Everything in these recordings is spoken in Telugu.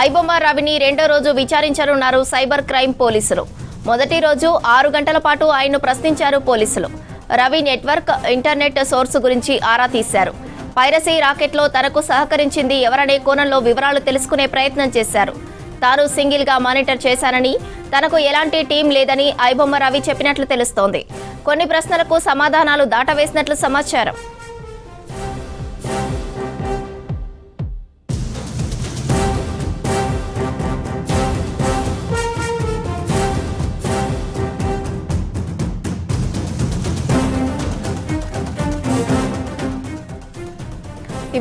ఐబొమ్మ రవిని రెండో రోజు విచారించనున్నారు సైబర్ క్రైమ్ పోలీసులు. మొదటి రోజు ఆరు గంటల పాటు ఆయన్ను ప్రశ్నించారు పోలీసులు. రవి నెట్వర్క్ ఇంటర్నెట్ సోర్స్ గురించి ఆరా తీశారు. పైరసీ రాకెట్లో తనకు సహకరించింది ఎవరనే కోణంలో వివరాలు తెలుసుకునే ప్రయత్నం చేశారు. తాను సింగిల్గా మానిటర్ చేశానని తనకు ఎలాంటి టీం లేదని ఐబొమ్మ రవి చెప్పినట్లు తెలుస్తోంది. కొన్ని ప్రశ్నలకు సమాధానాలు దాటవేసినట్లు సమాచారం.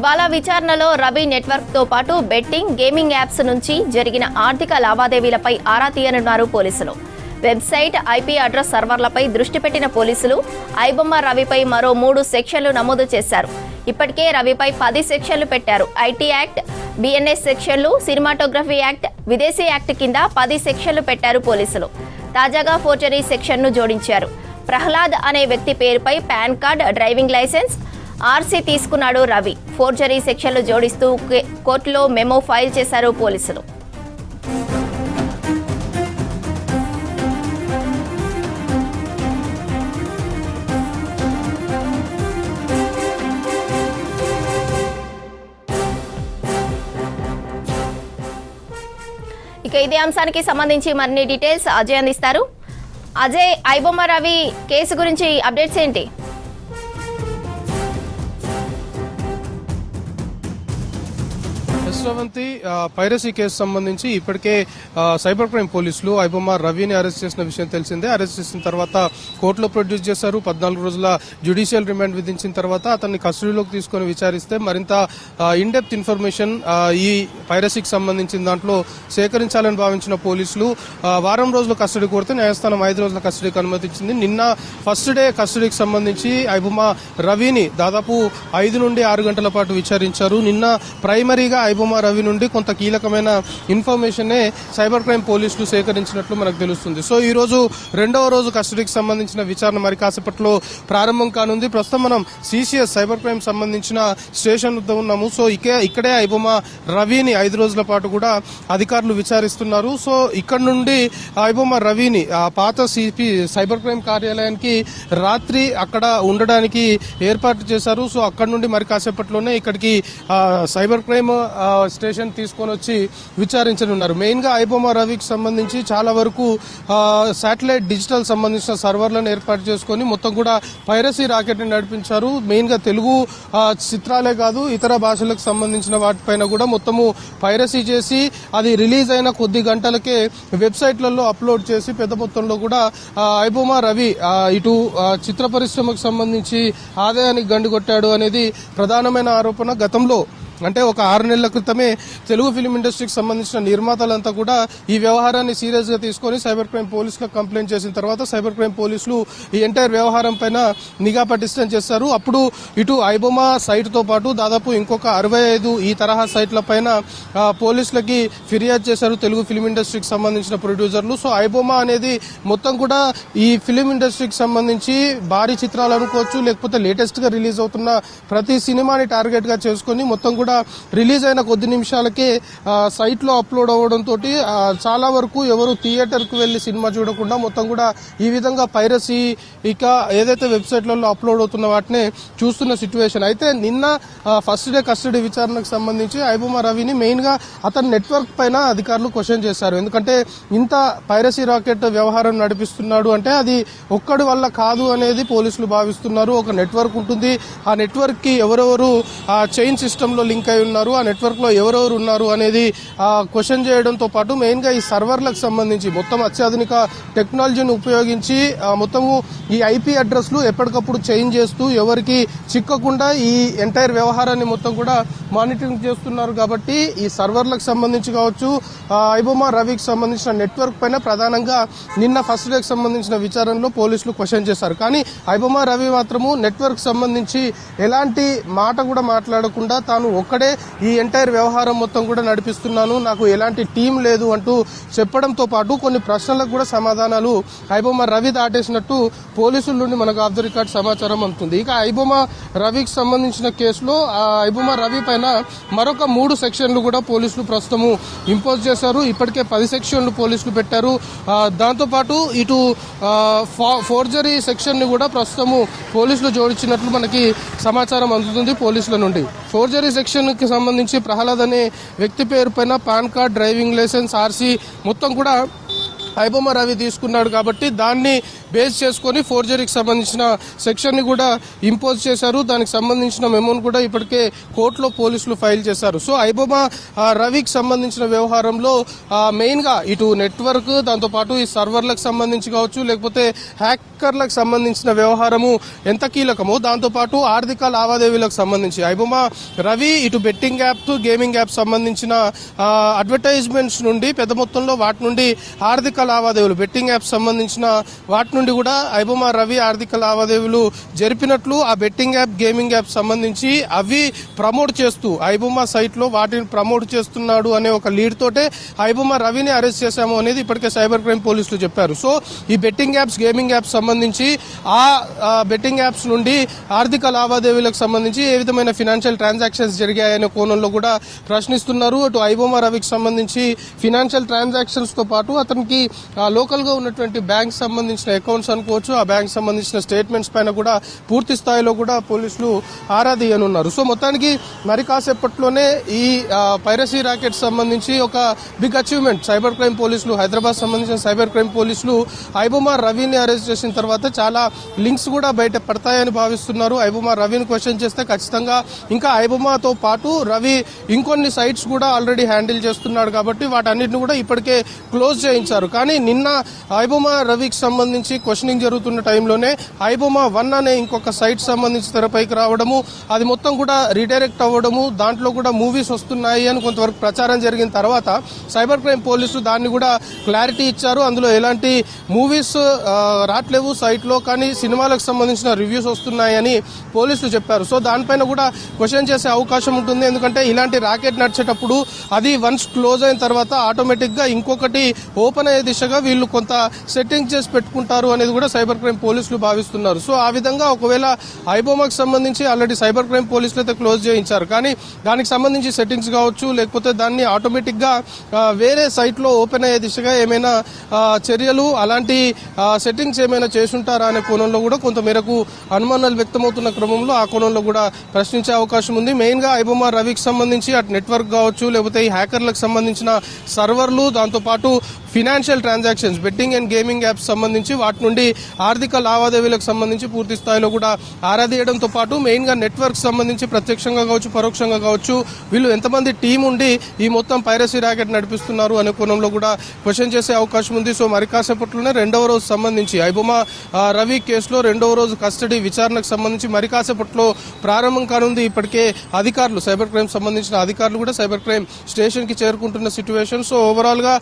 ఇవాళ విచారణలో రవి నెట్వర్క్తో పాటు బెట్టింగ్ గేమింగ్ యాప్స్ నుంచి జరిగిన ఆర్థిక లావాదేవీలపై ఆరా తీయనున్నారు పోలీసులు. వెబ్సైట్ ఐపీ అడ్రస్ సర్వర్లపై దృష్టి పెట్టిన పోలీసులు ఐబొమ్మ రవిపై మరో మూడు సెక్షన్లు నమోదు చేశారు. ఇప్పటికే రవిపై పది సెక్షన్లు పెట్టారు. ఐటీ యాక్ట్ బిఎన్ఎస్ సెక్షన్లు సినిమాటోగ్రఫీ యాక్ట్ విదేశీ యాక్ట్ కింద పది సెక్షన్లు పెట్టారు పోలీసులు. తాజాగా ఫోర్జరీ సెక్షన్ను జోడించారు. ప్రహ్లాద్ అనే వ్యక్తి పేరుపై PAN card driving licence RC తీసుకున్నాడు రవి. ఫోర్జరీ సెక్షన్లు జోడిస్తూ కే- కోర్టులో మెమో ఫైల్ చేశారు పోలీసులు. ఇక ఇదే అంశానికి సంబంధించి మరిన్ని డీటెయిల్స్ అజయ్ అందిస్తారు. అజయ్ ఐబొమ్మ రవి కేసు గురించి అప్డేట్స్ ఏంటి? యశ్వంతి పైరసీ కేసు సంబంధించి ఇప్పటికే సైబర్ క్రైమ్ పోలీసులు ఐబొమ్మ రవిని అరెస్ట్ చేసిన విషయం తెలిసిందే. అరెస్ట్ చేసిన తర్వాత కోర్టులో ప్రొడ్యూస్ చేశారు. పద్నాలుగు రోజుల జ్యుడిషియల్ రిమాండ్ విధించిన తర్వాత అతన్ని కస్టడీలోకి తీసుకొని విచారిస్తే మరింత ఇన్డెప్త్ ఇన్ఫర్మేషన్ ఈ పైరసీకి సంబంధించిన దాంట్లో సేకరించాలని భావించిన పోలీసులు వారం రోజుల కస్టడీ కోరితే న్యాయస్థానం ఐదు రోజుల కస్టడీకి అనుమతించింది. నిన్న ఫస్ట్ డే కస్టడీకి సంబంధించి ఐబొమ్మ రవిని దాదాపు ఐదు నుండి ఆరు గంటల పాటు విచారించారు. నిన్న ప్రైమరీగా ఐబొమ్మ రవి నుండి కొంత కీలకమైన ఇన్ఫర్మేషనే సైబర్ క్రైమ్ పోలీసులు సేకరించినట్లు మనకు తెలుస్తుంది. సో ఈ రోజు రెండవ రోజు కస్టడీకి సంబంధించిన విచారణ మరి కాసేపట్లో ప్రారంభం కానుంది. ప్రస్తుతం మనం సిసిఎస్ సైబర్ క్రైమ్ సంబంధించిన స్టేషన్ వద్ద ఉన్నాము. సో ఇకే ఇక్కడే ఐబొమ్మ రవిని ఐదు రోజుల పాటు కూడా అధికారులు విచారిస్తున్నారు. సో ఇక్కడ నుండి ఐబొమ్మ రవిని ఆ పాత సిపి సైబర్ క్రైమ్ కార్యాలయానికి రాత్రి అక్కడ ఉండడానికి ఏర్పాటు చేశారు. సో అక్కడ నుండి మరి కాసేపట్లోనే ఇక్కడికి సైబర్ క్రైమ్ స్టేషన్ తీసుకొని వచ్చి విచారించనున్నారు. మెయిన్గా ఐబొమ్మ రవికి సంబంధించి చాలా వరకు శాటిలైట్ డిజిటల్ సంబంధించిన సర్వర్లను ఏర్పాటు చేసుకొని మొత్తం కూడా పైరసీ రాకెట్ని నడిపించారు. మెయిన్గా తెలుగు చిత్రాలే కాదు ఇతర భాషలకు సంబంధించిన వాటిపైన కూడా మొత్తము పైరసీ చేసి అది రిలీజ్ అయిన కొద్ది గంటలకే వెబ్సైట్లలో అప్లోడ్ చేసి పెద్ద మొత్తంలో కూడా ఐబొమ్మ రవి ఇటు చిత్ర పరిశ్రమకు సంబంధించి ఆదాయానికి గండి కొట్టాడు అనేది ప్రధానమైన ఆరోపణ గతంలో అంటే ఒక ఆరు నెలల క్రితమే తెలుగు ఫిలిం ఇండస్ట్రీకి సంబంధించిన నిర్మాతలంతా కూడా ఈ వ్యవహారాన్ని సీరియస్గా తీసుకొని సైబర్ క్రైమ్ పోలీసులకు కంప్లైంట్ చేసిన తర్వాత సైబర్ క్రైమ్ పోలీసులు ఈ ఎంటైర్ వ్యవహారం పైన నిఘా పటిష్టం చేస్తారు. అప్పుడు ఇటు ఐబొమా సైట్తో పాటు దాదాపు ఇంకొక అరవై ఐదు ఈ తరహా సైట్ల పైన పోలీసులకి ఫిర్యాదు చేశారు తెలుగు ఫిలిం ఇండస్ట్రీకి సంబంధించిన ప్రొడ్యూసర్లు సో ఐబొమా అనేది మొత్తం కూడా ఈ ఫిలిం ఇండస్ట్రీకి సంబంధించి భారీ చిత్రాలు అనుకోవచ్చు లేకపోతే లేటెస్ట్గా రిలీజ్ అవుతున్న ప్రతి సినిమాని టార్గెట్గా చేసుకొని మొత్తం కూడా రిలీజ్ అయిన కొద్ది నిమిషాలకే సైట్లో అప్లోడ్ అవ్వడంతో చాలా వరకు ఎవరు థియేటర్ వెళ్ళి సినిమా చూడకుండా మొత్తం కూడా ఈ విధంగా పైరసీ ఇక ఏదైతే వెబ్సైట్లలో అప్లోడ్ అవుతున్న వాటిని చూస్తున్న సిచ్యువేషన్ అయితే నిన్న ఫస్ట్ డే కస్టడీ విచారణకు సంబంధించి ఐబుమా రవిని మెయిన్గా అతని నెట్వర్క్ పైన అధికారులు క్వశ్చన్ చేశారు. ఎందుకంటే ఇంత పైరసీ రాకెట్ వ్యవహారం నడిపిస్తున్నాడు అంటే అది ఒక్కడి వల్ల కాదు అనేది పోలీసులు భావిస్తున్నారు. ఒక నెట్వర్క్ ఉంటుంది. ఆ నెట్వర్క్కి ఎవరెవరు ఆ చైన్ సిస్టంలో లింక్ అయి ఉన్నారు ఆ నెట్వర్క్లో ఎవరెవరు ఉన్నారు అనేది క్వశ్చన్ చేయడంతో పాటు మెయిన్గా ఈ సర్వర్లకు సంబంధించి మొత్తం అత్యాధునిక టెక్నాలజీని ఉపయోగించి మొత్తము ఈ ఐపీ అడ్రస్లు ఎప్పటికప్పుడు చేంజ్ చేస్తూ ఎవరికి చిక్కకుండా ఈ ఎంటైర్ వ్యవహారాన్ని మొత్తం కూడా మానిటరింగ్ చేస్తున్నారు కాబట్టి ఈ సర్వర్లకు సంబంధించి కావచ్చు ఆ, ఐబొమా రవికి సంబంధించిన నెట్వర్క్ పైన ప్రధానంగా నిన్న ఫస్ట్ డేకి సంబంధించిన విచారణలో పోలీసులు క్వశ్చన్ చేశారు. కానీ ఐబొమా రవి మాత్రము నెట్వర్క్ సంబంధించి ఎలాంటి మాట కూడా మాట్లాడకుండా తాను ఒక్కడే ఈ ఎంటైర్ వ్యవహారం మొత్తం కూడా నడిపిస్తున్నాను. నాకు ఎలాంటి టీం లేదు అంటూ చెప్పడంతో పాటు కొన్ని ప్రశ్నలకు కూడా సమాధానాలు ఐబొమ్మ రవి దాటేసినట్టు పోలీసుల నుండి మనకు ఆఫ్ ద రికార్డ్ సమాచారం అందుతుంది. ఇక ఐబొమ్మ రవికి సంబంధించిన కేసులో ఆ ఐబొమ్మ రవి పైన మరొక మూడు సెక్షన్లు కూడా పోలీసులు ప్రస్తుతము ఇంపోజ్ చేశారు. ఇప్పటికే పది సెక్షన్లు పోలీసులు పెట్టారు. దాంతోపాటు ఇటు ఫోర్జరీ సెక్షన్ని కూడా ప్రస్తుతము పోలీసులు జోడించినట్లు మనకి సమాచారం అందుతుంది పోలీసుల నుండి. ఫోర్జరీ సెక్షన్కి సంబంధించి ప్రహ్లాద్ అనే వ్యక్తి పేరు పైన PAN card driving licence RC మొత్తం కూడా ఐబొమ్మ రవి తీసుకున్నాడు కాబట్టి దాన్ని బేస్ చేసుకొని ఫోర్జరీకి సంబంధించిన సెక్షన్ని కూడా ఇంపోజ్ చేశారు. దానికి సంబంధించిన మెమోను కూడా ఇప్పటికే కోర్టులో పోలీసులు ఫైల్ చేశారు. సో ఐబొమ్మ రవికి సంబంధించిన వ్యవహారంలో మెయిన్గా ఇటు నెట్వర్క్ దాంతోపాటు ఈ సర్వర్లకు సంబంధించి కావచ్చు లేకపోతే హ్యాకర్లకు సంబంధించిన వ్యవహారము ఎంత కీలకమో దాంతోపాటు ఆర్థిక లావాదేవీలకు సంబంధించి. ఐబొమ్మ రవి ఇటు బెట్టింగ్ యాప్ గేమింగ్ యాప్ సంబంధించిన అడ్వర్టైజ్మెంట్స్ నుండి పెద్ద మొత్తంలో వాటి నుండి ఆర్థిక లావాదేవీలు బెట్టింగ్ యాప్ సంబంధించిన వాటి నుండి కూడా ఐబొమ్మ రవి ఆర్థిక లావాదేవీలు జరిపినట్లు ఆ బెట్టింగ్ యాప్ గేమింగ్ యాప్ సంబంధించి అవి ప్రమోట్ చేస్తూ ఐబొమ్మ సైట్లో వాటిని ప్రమోట్ చేస్తున్నాడు అనే ఒక లీడ్ తోటే ఐబొమ్మ రవిని అరెస్ట్ చేశాము అనేది ఇప్పటికే సైబర్ క్రైమ్ పోలీసులు చెప్పారు. సో ఈ బెట్టింగ్ యాప్స్ గేమింగ్ యాప్స్ సంబంధించి ఆ బెట్టింగ్ యాప్స్ నుండి ఆర్థిక లావాదేవీలకు సంబంధించి ఏ విధమైన ఫినాన్షియల్ ట్రాన్సాక్షన్స్ జరిగాయనే కోణంలో కూడా ప్రశ్నిస్తున్నారు. అటు ఐబొమ్మ రవికి సంబంధించి ఫినాన్షియల్ ట్రాన్సాక్షన్స్తో పాటు అతనికి లోకల్గా ఉన్నటువంటి బ్యాంక్ సంబంధించిన అకౌంట్స్ అనుకోవచ్చు. ఆ బ్యాంక్ సంబంధించిన స్టేట్మెంట్స్ పైన కూడా పూర్తి స్థాయిలో కూడా పోలీసులు ఆరాదీయనున్నారు సో మొత్తానికి మరి కాసేపట్లోనే ఈ పైరసీ రాకెట్ సంబంధించి ఒక బిగ్ అచీవ్మెంట్ సైబర్ క్రైమ్ పోలీసులు హైదరాబాద్ సంబంధించిన సైబర్ క్రైమ్ పోలీసులు ఐబొమార్ రవిని అరెస్ట్ చేసిన తర్వాత చాలా లింక్స్ కూడా బయట పడతాయని భావిస్తున్నారు. ఐబొమార్ రవిని క్వశ్చన్ చేస్తే ఖచ్చితంగా ఇంకా ఐబుమాతో పాటు రవి ఇంకొన్ని సైట్స్ కూడా ఆల్రెడీ హ్యాండిల్ చేస్తున్నాడు కాబట్టి వాటన్నిటిని కూడా ఇప్పటికే క్లోజ్ చేయించారు. కానీ నిన్న ఐబొమా రవికి సంబంధించి క్వశ్చనింగ్ జరుగుతున్న టైంలోనే ఐబొమా వన్ అనే ఇంకొక సైట్ సంబంధించి తెరపైకి రావడము అది మొత్తం కూడా రీడైరెక్ట్ అవ్వడము దాంట్లో కూడా మూవీస్ వస్తున్నాయి అని కొంతవరకు ప్రచారం జరిగిన తర్వాత సైబర్ క్రైమ్ పోలీసులు దాన్ని కూడా క్లారిటీ ఇచ్చారు. అందులో ఎలాంటి మూవీస్ రావట్లేవు సైట్లో కానీ సినిమాలకు సంబంధించిన రివ్యూస్ వస్తున్నాయని పోలీసులు చెప్పారు. సో దానిపైన కూడా క్వశ్చన్ చేసే అవకాశం ఉంటుంది. ఎందుకంటే ఇలాంటి రాకెట్ నడిచేటప్పుడు అది వన్స్ క్లోజ్ అయిన తర్వాత ఆటోమేటిక్గా ఇంకొకటి ఓపెన్ అయ్యేది దిశగా వీళ్ళు కొంత సెట్టింగ్ చేసి పెట్టుకుంటారు అనేది కూడా సైబర్ క్రైమ్ పోలీసులు భావిస్తున్నారు. సో ఆ విధంగా ఒకవేళ ఐబోమాకి సంబంధించి ఆల్రెడీ సైబర్ క్రైమ్ పోలీసులు అయితే క్లోజ్ చేయించారు. కానీ దానికి సంబంధించి సెట్టింగ్స్ కావచ్చు లేకపోతే దాన్ని ఆటోమేటిక్గా వేరే సైట్లో ఓపెన్ అయ్యే దిశగా ఏమైనా చర్యలు అలాంటి సెట్టింగ్స్ ఏమైనా చేసుంటారా అనే కోణంలో కూడా కొంత మేరకు అనుమానాలు వ్యక్తమవుతున్న క్రమంలో ఆ కోణంలో కూడా ప్రశ్నించే అవకాశం ఉంది. మెయిన్గా ఐబోమా రవికి సంబంధించి అటు నెట్వర్క్ కావచ్చు లేకపోతే ఈ హ్యాకర్లకు సంబంధించిన సర్వర్లు దాంతోపాటు financial transactions betting and gaming apps సంబంధించి వాటి నుండి ఆర్థిక లావాదేవీలకు సంబంధించి పూర్తి స్థాయిలో కూడా ఆరాధీయడంతో పాటు మెయిన్గా నెట్వర్క్ సంబంధించి ప్రత్యక్షంగా కావచ్చు పరోక్షంగా కావచ్చు వీళ్ళు ఎంతమంది టీం ఉండి ఈ మొత్తం పైరసీ ర్యాకెట్ నడిపిస్తున్నారు అనే కోణంలో కూడా క్వశ్చన్ చేసే అవకాశం ఉంది. సో మరి కాసేపట్లోనే రెండవ రోజు సంబంధించి ఐబొమా రవి కేసులో రెండవ రోజు కస్టడీ విచారణకు సంబంధించి మరి కాసేపట్లో ప్రారంభం కానుంది. ఇప్పటికే అధికారులు సైబర్ క్రైమ్ సంబంధించిన అధికారులు కూడా సైబర్ క్రైమ్ స్టేషన్కి చేరుకుంటున్న సిచ్యువేషన్ సో ఓవరాల్గా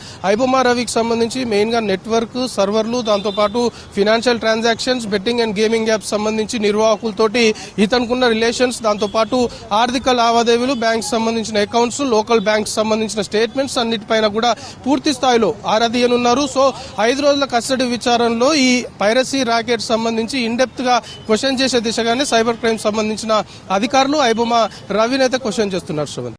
రవి రవికి సంబంధించి మెయిన్గా నెట్వర్క్ సర్వర్లు దాంతో పాటు financial transactions betting and gaming apps సంబంధించి నిర్వాహకులతోటి ఇతనుకున్న రిలేషన్స్ దాంతో పాటు ఆర్థిక లావాదేవీలు బ్యాంక్ సంబంధించిన అకౌంట్స్ లోకల్ బ్యాంక్స్ సంబంధించిన స్టేట్మెంట్స్ అన్నిటిపైన కూడా పూర్తి స్థాయిలో ఆరాధీయనున్నారు సో ఐదు రోజుల కస్టడీ విచారణలో ఈ పైరసీ రాకెట్ సంబంధించి ఇండెప్త్గా క్వశ్చన్ చేసే దిశగానే సైబర్ క్రైమ్ సంబంధించిన అధికారులు ఐబొమ్మ రవినైతే క్వశ్చన్ చేస్తున్నారు శ్రవంత్.